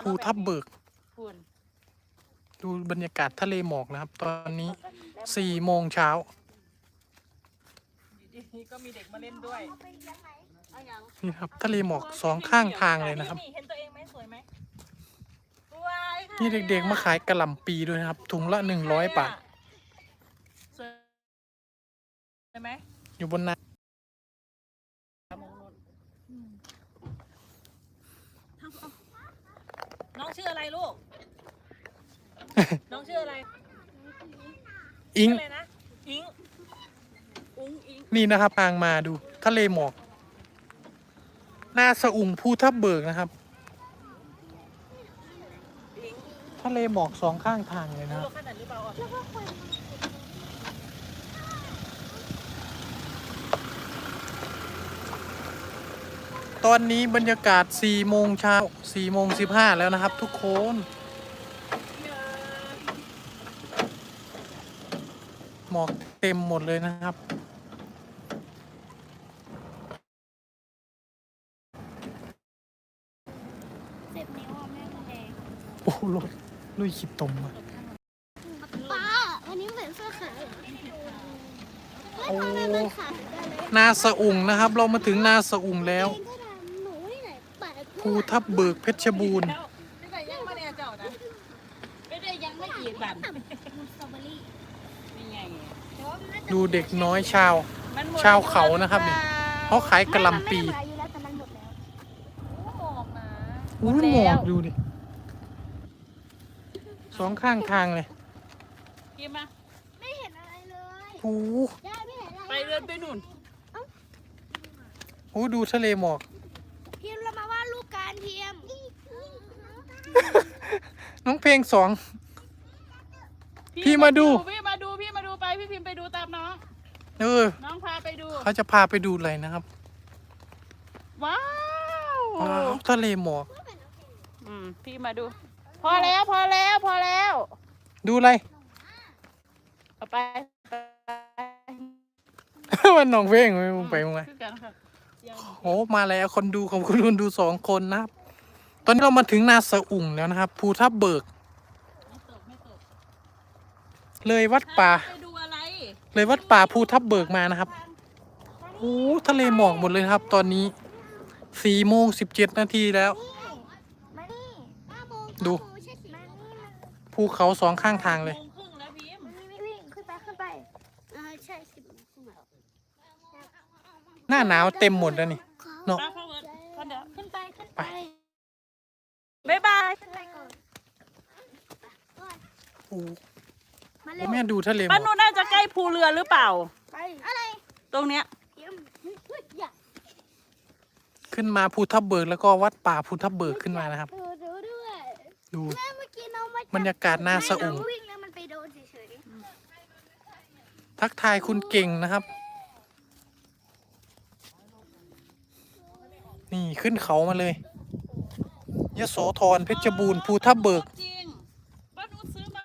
ภูทับเบิกฝุ่นดูบรรยากาศทะเลหมอกนะครับ ตอนนี้สี่โมงเช้า อยู่ดีๆก็มีเด็กมาเล่นด้วยเอาอย่างนี่ครับ ทะเลหมอกสองข้างทางเลยนะครับ เห็นตัวเองไหมสวยไหมว้ายค่ะนี่เด็กๆมาขายกระหล่ำปีด้วยนะครับ ถุงละหนึ่งร้อยบาท สวยสวยไหมอยู่บนน้ น้อง ชื่ออะไรลูก น้องชื่ออะไรำอิงชื่อะไรนะ อิงอุ้งอิงนี่นะครับทางมาดูทะเลหมอกหน้าสะอุ่งภูทับเบิกนะครับ อิงทะเลหมอกสองข้างทางเลยนะคตัรัวบขนาดหรือเปล่าอะ ตอนนี้บรรยากาศ4โมงเช้า4โมง15 แล้วนะครับทุกคน หมอกเต็มหมดเลยนะครับ เจ็บนิ้วอะแม่มันแดงโอ้รถลุยขีดตมอะป้าวันนี้เหมือนเสื้อขาวเหรอไม่โอ้ทำไมมันขาดกันเลย นาสะอุ่งนะครับ เรามาถึงนาสะอุ่งแล้วเภูทับเบิกเพชรบูรณ์แล้วไม่ได้ยังไม่ได้เจ้านะไม่ได้ยังไม่อีกบันมูสตรอเบอรี่นี่ไงแต่ว่ามันน่าจะดูเด็กน้อยชาวมันหมดชาวเขานะครับนี่เขาขายกระหลำปีไม่มันไม่ได้หมดอายุแล้วแต่มันหมดแล้วหมอกนะอู้หมอกดูดิสองข้างทางเลยกินมาไม่เห็นอะไรเลยโอ้โหย่าไม่เห็นอะไรไปเดินไปนู่นโอ้ดูทะเลหมอก พิมพ์เรามาวาดรูปการเทียม น้องเพลงสอง พี่มาดู พี่มาดูพี่มาดูไปพี่พิมพ์ไปดูตามน้อง เออน้องพาไปดู เขาจะพาไปดูอะไรนะครับว้าวว้าวทะเลหมอกอืมพี่มาดู พอแล้วพอแล้วพอแล้วดูอะไร เอาไปไปมันน้องเพลงไม่มึงไปมึงไงคือกันค่ะยังโอ้มาแล้วคนดูของคุณคนดูสองคนนะครับต อนนี้เรามาถึงนาสะอุ่งแล้วนะครับภูทับเบิก ไม่ตกไม่ตกเลยวัดป่า ไปดูอะไรเลยวัดป่าภูทับเบิกมานะครับโอ้ทะเลหมอกหมดเลยนะครับ ตอนนี้สี่โมงสิบเจ็ดนาทีแล้ว มานี่ห้าโมงดูเก้าโมงใช่สิมานี่มาภูเขาสองข้างทางเลย โมงครึ่งแล้วพิมพ์มันวิ่งวิ่งขึ้นไปขึ้นไปอ่าใช่สิบโมงครึ่งแล้วหน้าหนาวเต็มหมดแล้วนี่ เนอะป้าเข้าเบ๊ายบายขึ้นไปก่อนโอ้มาโหเร็วแม่ดูทะเลหมป้าอกนูน่าจะใกล้ภูเรือหรือเปล่า ไปอะไรตรงเนี้ย เยี่ยมเฮ้ยอย่าขึ้นมาภูทับเบิกแล้วก็วัดป่าภูทับเบิกขึ้นมานะครับ ดูดูด้วยดู แม่เมื่อกี้น้องมาจับรรยากาศน่าสะอุ่งไม่น้วิ่งแล้วมันไปโดนเฉยทักทายคุณเก่งนะครับ นี่ขึ้นเขามาเลย ยโสธรเพชรบูรณ์ภูทับเบิก จริงป้านุชซื้อมา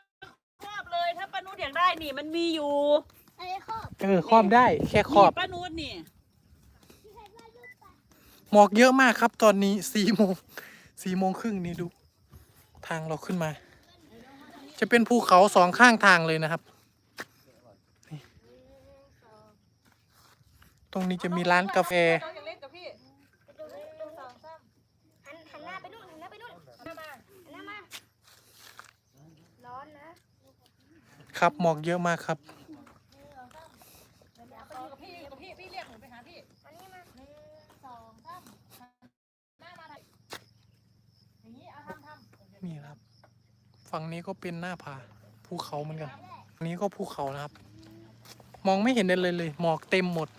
ครอบเลย ถ้าป้านุชอยากได้นี่มันมีอยู่ๆอะไรครอบเออครอบได้แค่ครอบ นี่ป้านุชนี่หมอกเยอะมากครับตอนนี้สี่โมงสี่โมงครึ่งนี่ดู ทางเราขึ้นมา จะเป็นภูเขาสองข้างทางเลยนะครับนี่ตรงนี้จะมีร้านกาแฟน้องอยากเล่นกับพี่ ดูดูสองสามหันหันหน้าไปนู่นหันหน้าไปนู่นหันหน้ามาหันหน้ามาร้ อนนะครับหมอกเยอะมากครับกับพี่กับพี่พี่เรียกหนูไปหาพี่อันนี้มาหนึ่งสองสามหน้ามาอย่างนี้เอาทำทำนี่นะครับ ฝั่งนี้ก็เป็นหน้าผาภูเขาเหมือนกันอันนี้ก็ภูเขานะครับ มองไม่เห็นอะไรเลย หมอกเต็มหมด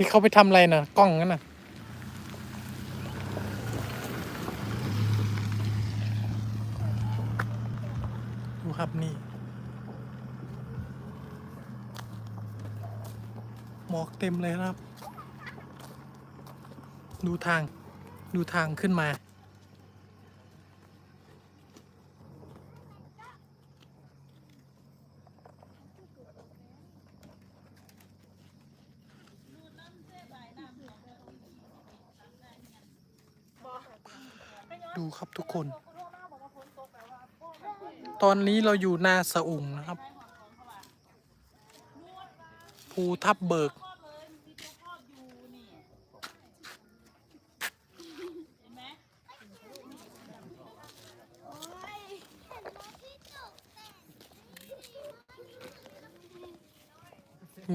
ที่เขาไปทำอะไรนะกล้องนั่นน่ะดูครับนี่หมอกเต็มเลยครับ ดูทาง ดูทางขึ้นมา ดูครับทุกคน ตอนนี้เราอยู่นาสะอุ่งนะครับ ภูทับเบิก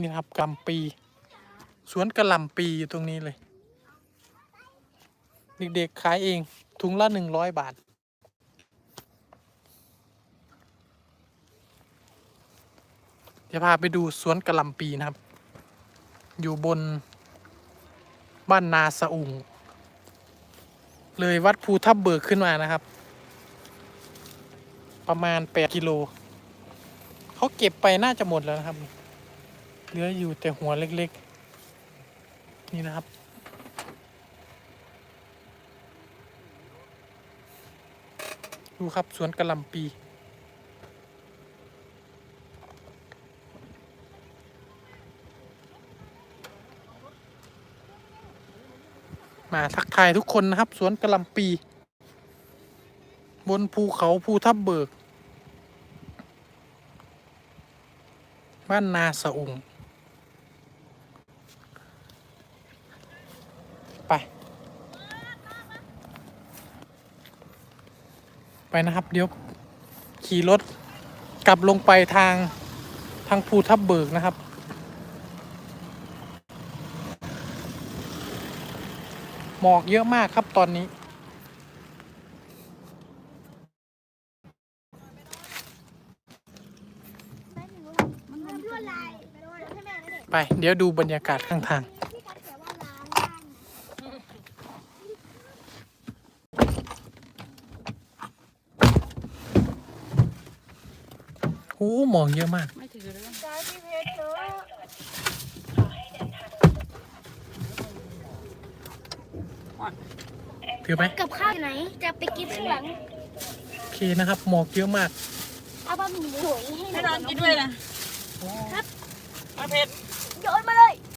นี่ครับกลำปี สวนกระหล่ำปีอยู่ตรงนี้เลย เด็กๆขายเอง ถุงละหนึ่งร้อยบาท เดี๋ยวพาไปดูสวนกระลำปีนะครับ อยู่บนบ้านนาสะอุ่งเลยวัดภูทับเบิกขึ้นมานะครับ ประมาณ8กิโล เขาเก็บไปน่าจะหมดแล้วนะครับ เหลืออยู่แต่หัวเล็กๆ นี่นะครับ ดูครับสวนกระลำปี มาทักทายทุกคนนะครับ สวนกระลำปี บนภูเขาภูทับเบิก บ้านนาสะอุงไไปนะครับ เดี๋ยวขี่รถกลับลงไปทางทางภูทับเบิกนะครับ หมอกเยอะมากครับตอนนี้ ไปเดี๋ยวดูบรรยากาศข้างทาง พี่กัดเขียนว่าล้างบ้าน โอ้หมอกเยอะมาก ไม่ถือเลยจ้าพี่เพชรเนอะถือไหมกับข้าวอยู่ไหน จะไปกินข้างหลัง โอเคนะครับ หมอกเยอะมาก เอาบะหมี่สวยให้หให้น่น้ออยงกินด้วยนะมาเผ็ด โยนมาเลย